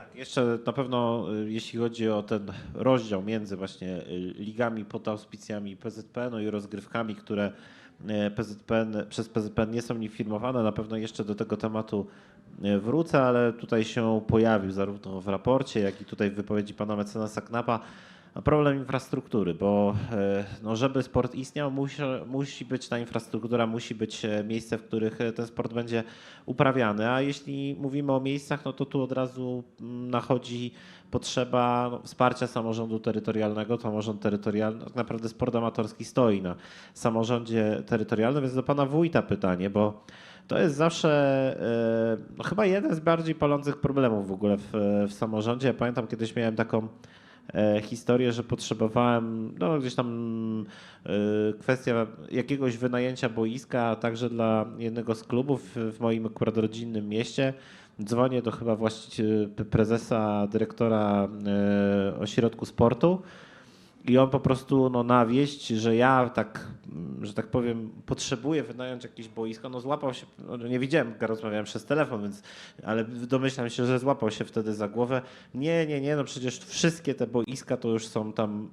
Tak, jeszcze na pewno y, jeśli chodzi o ten rozdział między właśnie y, ligami pod auspicjami PZPN i rozgrywkami, które y, PZPN, przez PZPN nie są niefirmowane, na pewno jeszcze do tego tematu wrócę, ale tutaj się pojawił zarówno w raporcie, jak i tutaj w wypowiedzi pana mecenasa Knapa problem infrastruktury, bo e, no, żeby sport istniał, musi, musi być ta infrastruktura, musi być e, miejsce, w których e, ten sport będzie uprawiany. A jeśli mówimy o miejscach, no to tu od razu mm, nachodzi potrzeba no, wsparcia samorządu terytorialnego. Samorząd terytorialny, tak naprawdę sport amatorski stoi na samorządzie terytorialnym, więc do pana wójta pytanie, bo to jest zawsze no, chyba jeden z bardziej palących problemów w ogóle w, w samorządzie. Ja pamiętam kiedyś miałem taką historię, że potrzebowałem no, gdzieś tam e, kwestia jakiegoś wynajęcia boiska, a także dla jednego z klubów w moim akurat rodzinnym mieście. Dzwonię do chyba właściciela, prezesa, dyrektora e, ośrodku sportu. I on po prostu no, na wieść, że ja tak, że tak powiem, potrzebuję wynająć jakieś boisko, no złapał się, no, nie widziałem, rozmawiałem przez telefon, więc, ale domyślam się, że złapał się wtedy za głowę. Nie, nie, nie, no przecież wszystkie te boiska to już są tam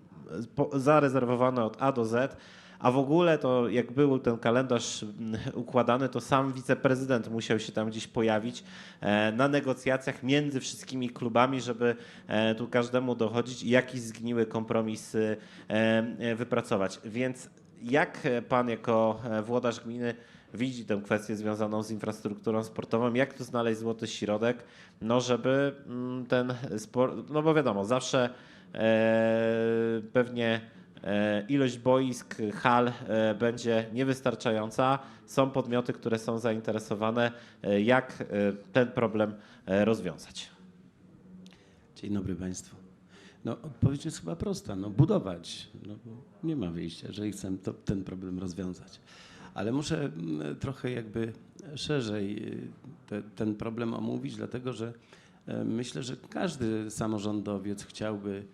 zarezerwowane od A do Z. A w ogóle to jak był ten kalendarz mm, układany, to sam wiceprezydent musiał się tam gdzieś pojawić e, na negocjacjach między wszystkimi klubami, żeby e, tu każdemu dochodzić i jakiś zgniły kompromis e, e, wypracować. Więc jak pan jako włodarz gminy widzi tę kwestię związaną z infrastrukturą sportową, jak tu znaleźć złoty środek, no żeby mm, ten sport, no bo wiadomo, zawsze pewnie ilość boisk, hal e, będzie niewystarczająca. Są podmioty, które są zainteresowane, e, jak e, ten problem e, rozwiązać. Dzień dobry Państwu. No, odpowiedź jest chyba prosta. No, budować. No, nie ma wyjścia, jeżeli chcę to, ten problem rozwiązać. Ale muszę mm, trochę jakby szerzej y, te, ten problem omówić, dlatego że e, myślę, że każdy samorządowiec chciałby, e,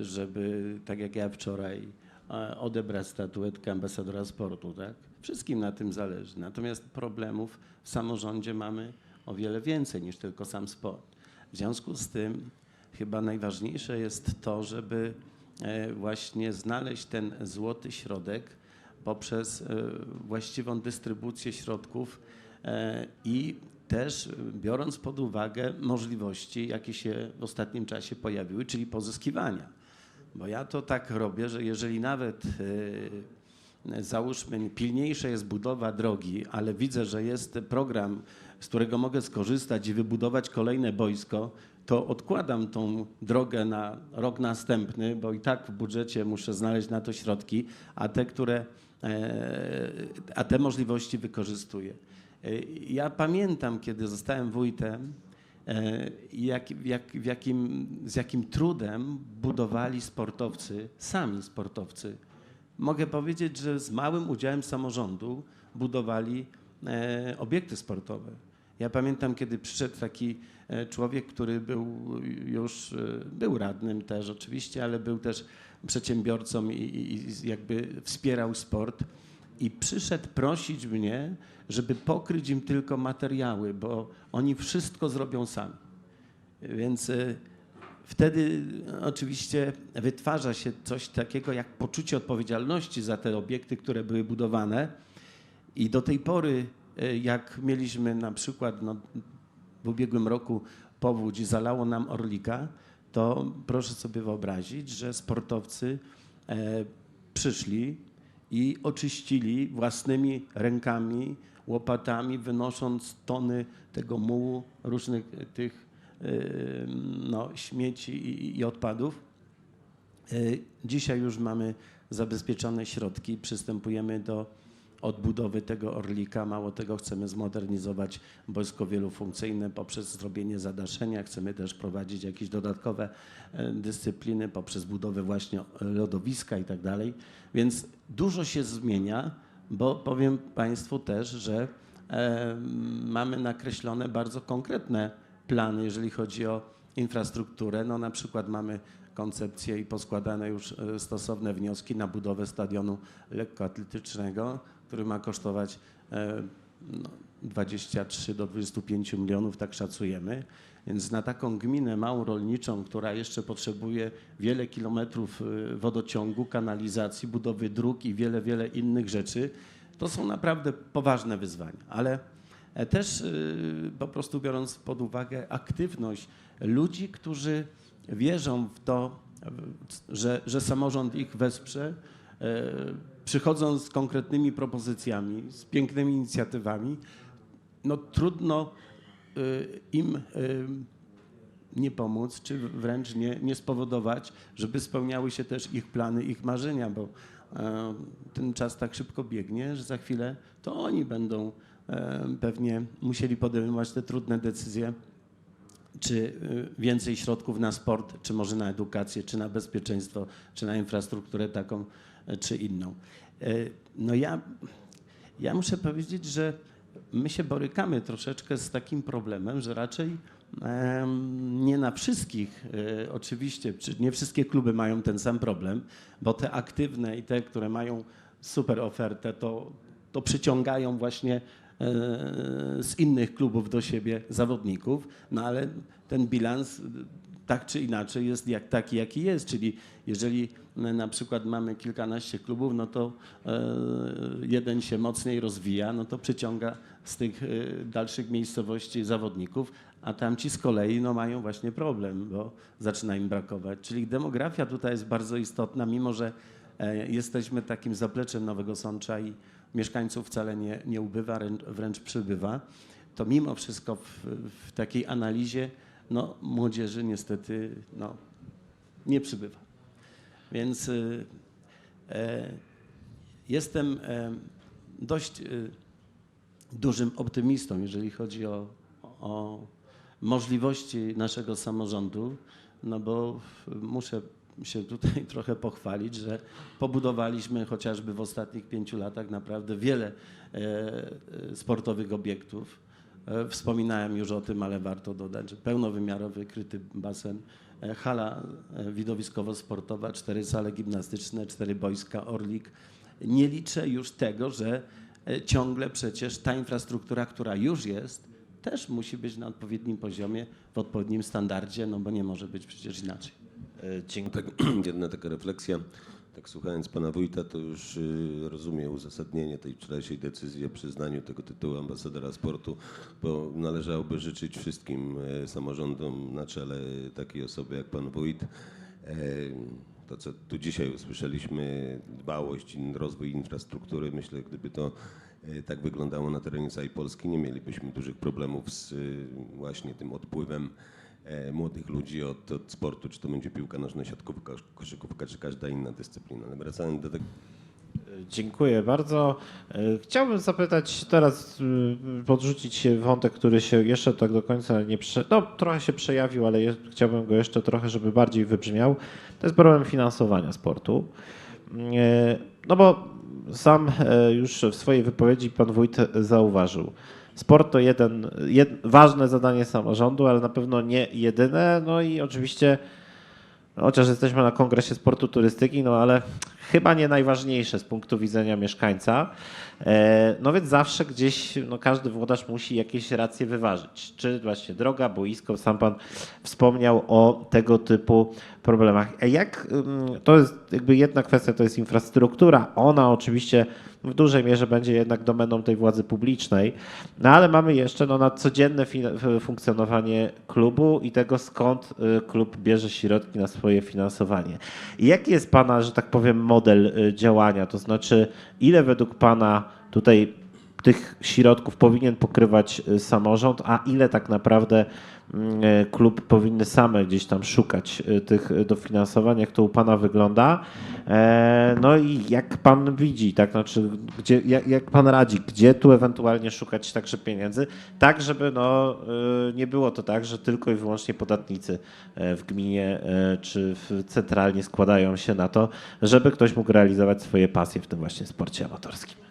żeby, tak jak ja wczoraj, e, odebrać statuetkę ambasadora sportu. Tak? Wszystkim na tym zależy. Natomiast problemów w samorządzie mamy o wiele więcej niż tylko sam sport. W związku z tym chyba najważniejsze jest to, żeby e, właśnie znaleźć ten złoty środek poprzez e, właściwą dystrybucję środków i też e, biorąc pod uwagę możliwości, jakie się w ostatnim czasie pojawiły, czyli pozyskiwania. Bo ja to tak robię, że jeżeli nawet e, załóżmy pilniejsza jest budowa drogi, ale widzę, że jest program, z którego mogę skorzystać i wybudować kolejne boisko, to odkładam tą drogę na rok następny, bo i tak w budżecie muszę znaleźć na to środki, a te, które, e, a te możliwości wykorzystuję. E, Ja pamiętam, kiedy zostałem wójtem, e, jak, jak, w jakim, z jakim trudem budowali sportowcy, sami sportowcy. Mogę powiedzieć, że z małym udziałem samorządu budowali e, obiekty sportowe. Ja pamiętam, kiedy przyszedł taki człowiek, który był już, był radnym też oczywiście, ale był też przedsiębiorcą i, i jakby wspierał sport. I przyszedł prosić mnie, żeby pokryć im tylko materiały, bo oni wszystko zrobią sami. Więc e, wtedy oczywiście wytwarza się coś takiego jak poczucie odpowiedzialności za te obiekty, które były budowane. I do tej pory, e, jak mieliśmy na przykład no, w ubiegłym roku powódź zalało nam Orlika, to proszę sobie wyobrazić, że sportowcy e, przyszli i oczyścili własnymi rękami, łopatami, wynosząc tony tego mułu, różnych tych e, no, śmieci i, i odpadów. E, Dzisiaj już mamy zabezpieczone środki, przystępujemy do odbudowy tego Orlika. Mało tego, chcemy zmodernizować boisko wielofunkcyjne poprzez zrobienie zadaszenia. Chcemy też prowadzić jakieś dodatkowe e, dyscypliny poprzez budowę właśnie lodowiska i tak dalej. Więc dużo się zmienia, bo powiem Państwu też, że e, mamy nakreślone bardzo konkretne plany, jeżeli chodzi o infrastrukturę. No na przykład mamy koncepcję i poskładane już e, stosowne wnioski na budowę stadionu lekkoatletycznego, który ma kosztować e, no, 23 do 25 milionów, tak szacujemy. Więc na taką gminę małą rolniczą, która jeszcze potrzebuje wiele kilometrów y, wodociągu, kanalizacji, budowy dróg i wiele, wiele innych rzeczy, to są naprawdę poważne wyzwania. Ale e, też po prostu biorąc pod uwagę aktywność ludzi, którzy wierzą w to, że, że samorząd ich wesprze, e, przychodzą z konkretnymi propozycjami, z pięknymi inicjatywami, no trudno y, im y, nie pomóc, czy wręcz nie, nie spowodować, żeby spełniały się też ich plany, ich marzenia, bo e, ten czas tak szybko biegnie, że za chwilę to oni będą e, pewnie musieli podejmować te trudne decyzje, czy y, więcej środków na sport, czy może na edukację, czy na bezpieczeństwo, czy na infrastrukturę taką, e, czy inną. E, No ja, ja muszę powiedzieć, że my się borykamy troszeczkę z takim problemem, że raczej nie na wszystkich, oczywiście, czy nie wszystkie kluby mają ten sam problem, bo te aktywne i te, które mają super ofertę, to, to przyciągają właśnie z innych klubów do siebie zawodników, no ale ten bilans tak czy inaczej jest jak, taki, jaki jest, czyli jeżeli na przykład mamy kilkanaście klubów, no to e, jeden się mocniej rozwija, no to przyciąga z tych e, dalszych miejscowości zawodników, a tamci z kolei no, mają właśnie problem, bo zaczyna im brakować. Czyli demografia tutaj jest bardzo istotna, mimo że e, jesteśmy takim zapleczem Nowego Sącza i mieszkańców wcale nie, nie ubywa, wręcz, przybywa, to mimo wszystko w, w takiej analizie no, młodzieży niestety no, nie przybywa. Więc y, e, jestem e, dość y, dużym optymistą, jeżeli chodzi o, o możliwości naszego samorządu, no bo muszę się tutaj trochę pochwalić, że pobudowaliśmy chociażby w ostatnich pięciu latach naprawdę wiele e, e, sportowych obiektów. E, Wspominałem już o tym, ale warto dodać, że pełnowymiarowy kryty basen, hala widowiskowo-sportowa, cztery sale gimnastyczne, cztery boiska, Orlik. Nie liczę już tego, że ciągle przecież ta infrastruktura, która już jest, też musi być na odpowiednim poziomie, w odpowiednim standardzie, no bo nie może być przecież inaczej. E, Dziękuję. Tak, jedna taka refleksja. Tak słuchając pana wójta, to już y, rozumiem uzasadnienie tej wczorajszej decyzji o przyznaniu tego tytułu ambasadora sportu, bo należałoby życzyć wszystkim e, samorządom na czele takiej osoby jak pan wójt. E, To, co tu dzisiaj usłyszeliśmy, dbałość rozwój infrastruktury, myślę, gdyby to tak wyglądało na terenie całej Polski, nie mielibyśmy dużych problemów z y, właśnie tym odpływem młodych ludzi od, od sportu, czy to będzie piłka nożna, siatkówka, koszykówka, czy każda inna dyscyplina. Ale wracając do tego, Dziękuję bardzo. E, Chciałbym zapytać teraz, podrzucić wątek, który się jeszcze tak do końca nie prze... no trochę się przejawił, ale chciałbym go jeszcze trochę, żeby bardziej wybrzmiał. To jest problem finansowania sportu. E, No bo sam e, już w swojej wypowiedzi pan wójt zauważył. Sport to jeden, jed, ważne zadanie samorządu, ale na pewno nie jedyne. No i oczywiście Chociaż jesteśmy na kongresie sportu turystyki, no ale chyba nie najważniejsze z punktu widzenia mieszkańca. E, No więc zawsze gdzieś no każdy włodarz musi jakieś racje wyważyć. Czy właśnie droga, boisko, sam pan wspomniał o tego typu problemach. A jak to jest jakby jedna kwestia, to jest infrastruktura. Ona oczywiście w dużej mierze będzie jednak domeną tej władzy publicznej, no ale mamy jeszcze no, na codzienne funkcjonowanie klubu i tego skąd y, klub bierze środki na swoje finansowanie. Jaki jest Pana, że tak powiem, model y, działania? To znaczy, ile według Pana tutaj tych środków powinien pokrywać y, samorząd, a ile tak naprawdę klub powinny same gdzieś tam szukać y, tych y, dofinansowań, jak to u Pana wygląda. E, No i jak Pan widzi, tak, znaczy, gdzie, jak, jak Pan radzi, gdzie tu ewentualnie szukać także pieniędzy, tak żeby no, nie było to tak, że tylko i wyłącznie podatnicy e, w gminie e, czy w, centralnie składają się na to, żeby ktoś mógł realizować swoje pasje w tym właśnie sporcie amatorskim.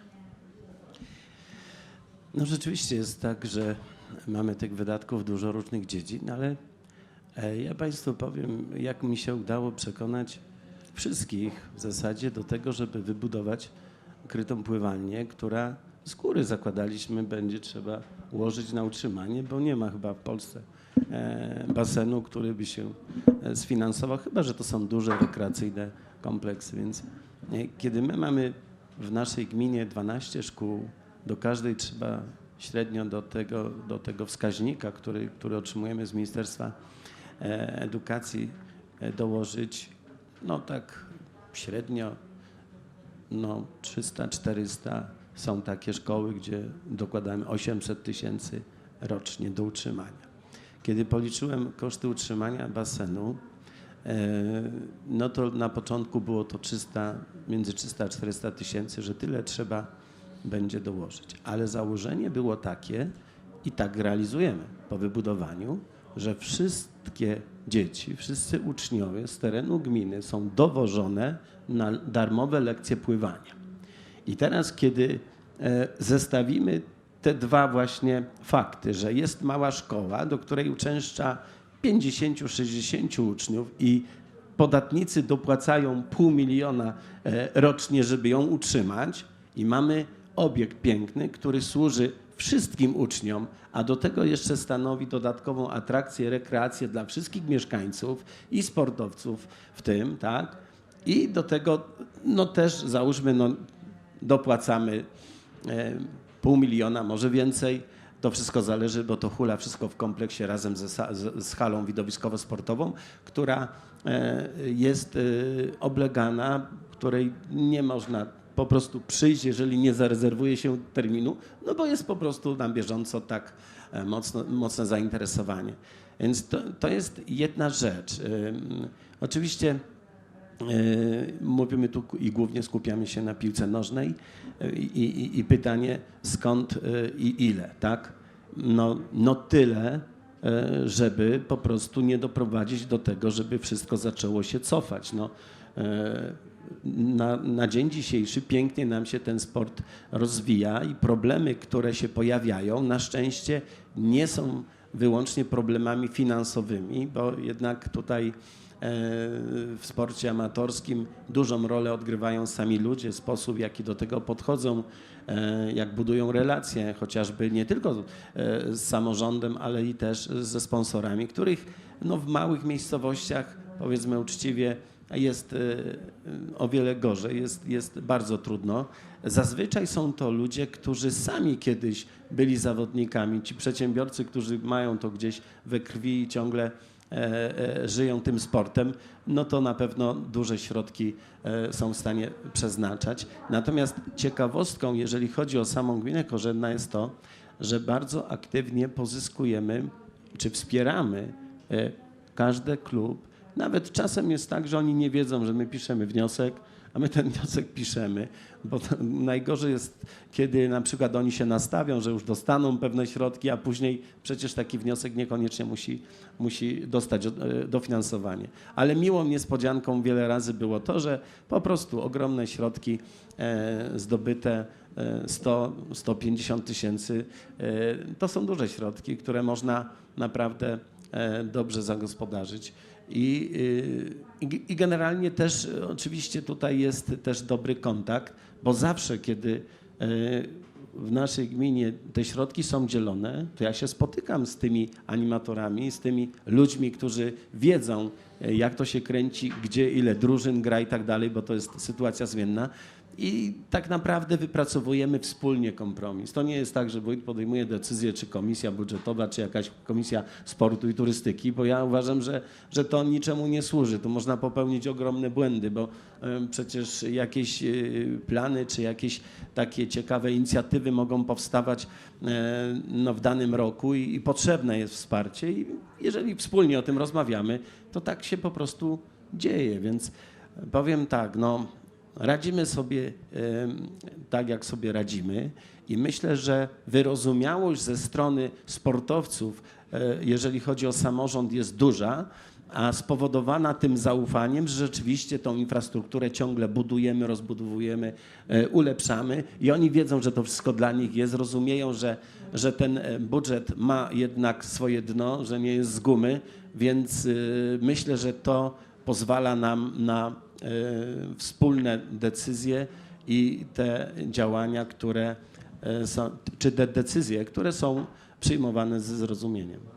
No rzeczywiście jest tak, że mamy tych wydatków dużo różnych dziedzin, ale e, ja Państwu powiem, jak mi się udało przekonać wszystkich w zasadzie do tego, żeby wybudować krytą pływalnię, która z góry zakładaliśmy będzie trzeba ułożyć na utrzymanie, bo nie ma chyba w Polsce e, basenu, który by się e, sfinansował, chyba że to są duże rekreacyjne kompleksy. Więc kiedy my mamy w naszej gminie 12 szkół, do każdej trzeba średnio do tego, do tego wskaźnika, który, który otrzymujemy z Ministerstwa e, Edukacji, e, dołożyć, no tak średnio no 300-400 są takie szkoły, gdzie dokładamy 800 tysięcy rocznie do utrzymania. Kiedy policzyłem koszty utrzymania basenu, e, no to na początku było to 300, między 300 a 400 tysięcy, że tyle trzeba będzie dołożyć. Ale założenie było takie i tak realizujemy po wybudowaniu, że wszystkie dzieci, wszyscy uczniowie z terenu gminy są dowożone na darmowe lekcje pływania. I teraz, kiedy e, zestawimy te dwa właśnie fakty, że jest mała szkoła, do której uczęszcza 50-60 uczniów i podatnicy dopłacają pół miliona e, rocznie, żeby ją utrzymać, i mamy obiekt piękny, który służy wszystkim uczniom, a do tego jeszcze stanowi dodatkową atrakcję, rekreację dla wszystkich mieszkańców i sportowców w tym, tak? I do tego, no też załóżmy, no, dopłacamy e, pół miliona, może więcej. To wszystko zależy, bo to hula wszystko w kompleksie razem ze, z, z halą widowiskowo-sportową, która e, jest e, oblegana, której nie można po prostu przyjść, jeżeli nie zarezerwuje się terminu, no bo jest po prostu na bieżąco tak e, mocno, mocne zainteresowanie. Więc to, to jest jedna rzecz. Ym, Oczywiście Yy, Mówimy tu i głównie skupiamy się na piłce nożnej i, i, i pytanie skąd i ile, tak? No, no tyle, żeby po prostu nie doprowadzić do tego, żeby wszystko zaczęło się cofać. No, na, na dzień dzisiejszy pięknie nam się ten sport rozwija i problemy, które się pojawiają, na szczęście nie są wyłącznie problemami finansowymi, bo jednak tutaj e, w sporcie amatorskim dużą rolę odgrywają sami ludzie, sposób w jaki do tego podchodzą, e, jak budują relacje, chociażby nie tylko e, z samorządem, ale i też ze sponsorami, których no, w małych miejscowościach, powiedzmy uczciwie, jest e, o wiele gorzej, jest, jest bardzo trudno. Zazwyczaj są to ludzie, którzy sami kiedyś byli zawodnikami. Ci przedsiębiorcy, którzy mają to gdzieś we krwi i ciągle e, e, żyją tym sportem, no to na pewno duże środki e, są w stanie przeznaczać. Natomiast ciekawostką, jeżeli chodzi o samą gminę Korzenna, jest to, że bardzo aktywnie pozyskujemy czy wspieramy każdy klub. Nawet czasem jest tak, że oni nie wiedzą, że my piszemy wniosek, a my ten wniosek piszemy, bo najgorzej jest, kiedy na przykład oni się nastawią, że już dostaną pewne środki, a później przecież taki wniosek niekoniecznie musi, musi dostać e, dofinansowanie. Ale miłą niespodzianką wiele razy było to, że po prostu ogromne środki e, zdobyte, e, 100, 150 tysięcy, e, to są duże środki, które można naprawdę e, dobrze zagospodarzyć. I, y, i, I generalnie też y, oczywiście tutaj jest też dobry kontakt, bo zawsze, kiedy y, w naszej gminie te środki są dzielone, to ja się spotykam z tymi animatorami, z tymi ludźmi, którzy wiedzą, jak to się kręci, gdzie ile drużyn gra i tak dalej, bo to jest sytuacja zmienna. I tak naprawdę wypracowujemy wspólnie kompromis. To nie jest tak, że wójt podejmuje decyzję, czy komisja budżetowa, czy jakaś komisja sportu i turystyki, bo ja uważam, że, że to niczemu nie służy. Tu można popełnić ogromne błędy, bo przecież jakieś y, plany, czy jakieś takie ciekawe inicjatywy mogą powstawać e, no, w danym roku i, i potrzebne jest wsparcie. I jeżeli wspólnie o tym rozmawiamy, to tak się po prostu dzieje. Więc powiem tak, no. Radzimy sobie tak, jak sobie radzimy, i myślę, że wyrozumiałość ze strony sportowców, e, jeżeli chodzi o samorząd, jest duża, a spowodowana tym zaufaniem, że rzeczywiście tą infrastrukturę ciągle budujemy, rozbudowujemy, e, ulepszamy. I oni wiedzą, że to wszystko dla nich jest, rozumieją, że, że ten e, budżet ma jednak swoje dno, że nie jest z gumy, więc myślę, że to pozwala nam na e, wspólne decyzje i te działania, które e, są, czy te decyzje, które są przyjmowane ze zrozumieniem.